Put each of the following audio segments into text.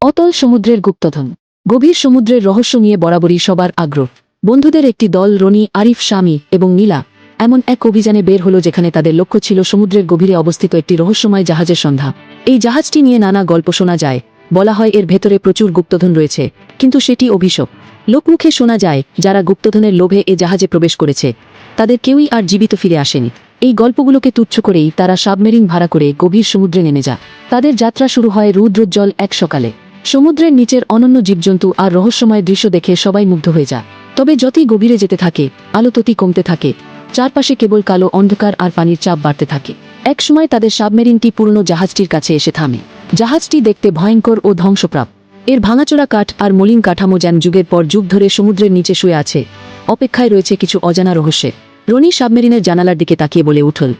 অতল সমুদ্রের গুপ্তধন। গভীর সমুদ্রের রহস্য নিয়ে বরাবরই সবার আগ্রহ। বন্ধুদের একটি দল রনি, আরিফ স্বামী এবং নীলা এমন এক অভিযানে বের হলো যেখানে তাদের লক্ষ্য ছিল সমুদ্রের গভীরে অবস্থিত একটি রহস্যময় জাহাজের সন্ধ্যা এই জাহাজটি নিয়ে নানা গল্প শোনা যায়। বলা হয় এর ভেতরে প্রচুর গুপ্তধন রয়েছে, কিন্তু সেটি অভিশপ। লোকমুখে শোনা যায়, যারা গুপ্তধনের লোভে এ জাহাজে প্রবেশ করেছে, তাদের কেউই আর জীবিত ফিরে আসেনি। এই গল্পগুলোকে তুচ্ছ করেই তারা সাবমেরিন ভাড়া করে গভীর সমুদ্রে নেমে যায়। তাদের যাত্রা শুরু হয় রুদ্রোজ্জ্বল এক সকালে। সমুদ্রের নিচের অনন্য জীবজন্তু আর রহস্যময় দৃশ্য দেখে সবাই মুগ্ধ হয়ে যায়। তবে যতই গভীরে যেতে থাকে, আলো ততই কমতে থাকে। চারপাশে কেবল কালো অন্ধকার আর পানির চাপ বাড়তে থাকে। একসময় তাদের সাবমেরিনটি পুরনো জাহাজটির কাছে এসে থামে। জাহাজটি দেখতে ভয়ঙ্কর ও ধ্বংসপ্রাপ। এর ভাঙাচোরা কাঠ আর মলিন কাঠামো যেন যুগের পর যুগ ধরে সমুদ্রের নিচে শুয়ে আছে। অপেক্ষায় রয়েছে কিছু অজানা রহস্যে। রনি সাবমেরিনের জানালার দিকে তাকিয়ে বলে উঠল,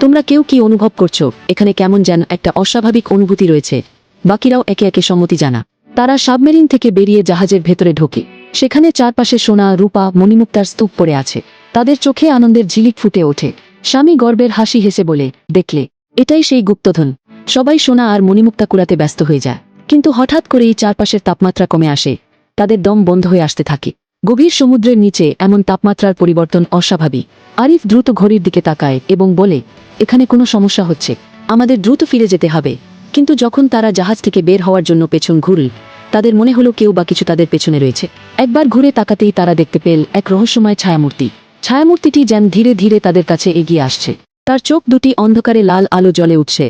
তোমরা কেউ কি অনুভব করছ? এখানে কেমন যেন একটা অস্বাভাবিক অনুভূতি রয়েছে। বাকিরাও একে একে সম্মতি জানা। তারা সাবমেরিন থেকে বেরিয়ে জাহাজের ভেতরে ঢোকে। সেখানে চারপাশে সোনা, রূপা, মণিমুক্তার স্তূপ পড়ে আছে। তাদের চোখে আনন্দের ঝিলিক ফুটে ওঠে। স্বামী গর্বের হাসি হেসে বলে, দেখলে, এটাই সেই গুপ্তধন। সবাই সোনা আর মণিমুক্তা কুড়াতে ব্যস্ত হয়ে যায়। কিন্তু হঠাৎ করেই চারপাশের তাপমাত্রা কমে আসে। তাদের দম বন্ধ হয়ে আসতে থাকে। গভীর সমুদ্রের নিচে এমন তাপমাত্রার পরিবর্তন অস্বাভাবিক। আরিফ দ্রুত ঘড়ির দিকে তাকায় এবং বলে, এখানে কোনো সমস্যা হচ্ছে। আমাদের দ্রুত ফিরে যেতে হবে। কিন্তু যখন তারা জাহাজ থেকে বের হওয়ার জন্য পেছন ঘুরল তাদের মনে হলো কেউ বা কিছু তাদের পেছনে রয়েছে। একবার ঘুরে তাকাতেই তারা দেখতে পেল এক রহস্যময় ছায়ামূর্তি। ছায়ামূর্তিটি যেন ধীরে ধীরে তাদের কাছে এগিয়ে আসছে। তার চোখ দুটি অন্ধকারে লাল আলো জ্বলে উঠছে।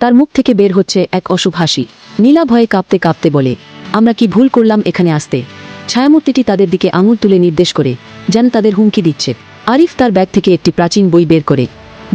তার মুখ থেকে বের হচ্ছে এক অশুভ হাসি। নীলা ভয়ে কাঁপতে কাঁপতে বলে, আমরা কি ভুল করলাম এখানে আসতে? ছায়ামূর্তিটি তাদের দিকে আঙুল তুলে নির্দেশ করে, যেন তাদের হুমকি দিচ্ছে। আরিফ তার ব্যাগ থেকে একটি প্রাচীন বই বের করে,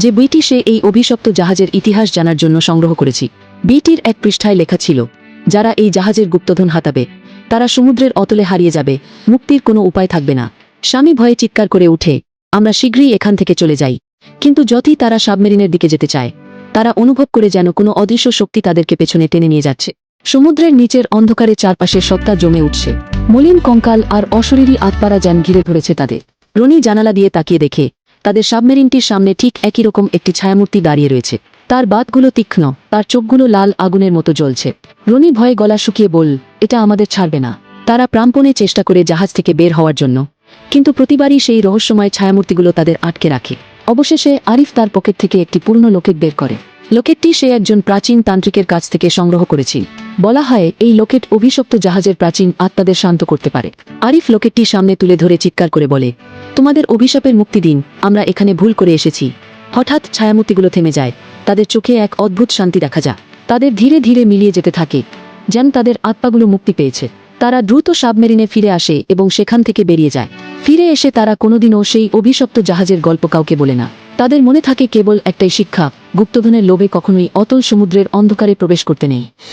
যে বইটি সে এই অভিশপ্ত জাহাজের ইতিহাস জানার জন্য সংগ্রহ করেছি। বইটির এক পৃষ্ঠায় লেখা ছিল, যারা এই জাহাজের গুপ্তধন হাতাবে, তারা সমুদ্রের অতলে হারিয়ে যাবে, মুক্তির কোনো উপায় থাকবে না। স্বামী ভয়ে চিৎকার করে উঠে, আমরা শীঘ্রই এখান থেকে চলে যাই। কিন্তু যতই তারা সাবমেরিনের দিকে যেতে চায়, তারা অনুভব করে যেন কোনো অদৃশ্য শক্তি তাদেরকে পেছনে টেনে নিয়ে যাচ্ছে। সমুদ্রের নিচের অন্ধকারে চারপাশে সত্তা জমে উঠছে। মলিন কঙ্কাল আর অশরীরী আতপাড়া যেন ঘিরে ধরেছে তাদের। রনি জানালা দিয়ে তাকিয়ে দেখে, তাদের সাবমেরিনটির সামনে ঠিক একই রকম একটি ছায়ামূর্তি দাঁড়িয়ে রয়েছে। তার বাতগুলো তীক্ষ্ণ, তার চোখগুলো লাল আগুনের মতো জ্বলছে। রনি ভয়ে গলা শুকিয়ে বল এটা আমাদের ছাড়বে না। তারা প্রাণপণে চেষ্টা করে জাহাজ থেকে বের হওয়ার জন্য। কিন্তু প্রতিবারই সেই রহস্যময় ছায়ামূর্তিগুলো তাদের আটকে রাখে। অবশেষে আরিফ তার পকেট থেকে একটি পূর্ণ লোকেট বের করে। লোকেটটি সে একজন প্রাচীন তান্ত্রিকের কাছ থেকে সংগ্রহ করেছিল বলা হয়, এই লোকেট অভিশপ্ত জাহাজের প্রাচীন আত্মাদের শান্ত করতে পারে। আরিফ লোকেটটি সামনে তুলে ধরে চিৎকার করে বলে, তোমাদের অভিশাপের মুক্তি দিন, আমরা এখানে ভুল করে এসেছি। হঠাৎ ছায়ামূর্তিগুলো থেমে যায়। তাদের চোখে এক অদ্ভুত শান্তি দেখা যায়। তাদের ধীরে ধীরে মিলিয়ে যেতে থাকে, যেন তাদের আত্মাগুলো মুক্তি পেয়েছে। তারা দ্রুত সাবমেরিনে ফিরে আসে এবং সেখান থেকে বেরিয়ে যায়। ফিরে এসে তারা কোনোদিনও সেই অভিশপ্ত জাহাজের গল্প কাউকে বলে না। তাদের মনে থাকে কেবল একটাই শিক্ষা, গুপ্তধনের লোভে কখনোই অতল সমুদ্রের অন্ধকারে প্রবেশ করতে নেই।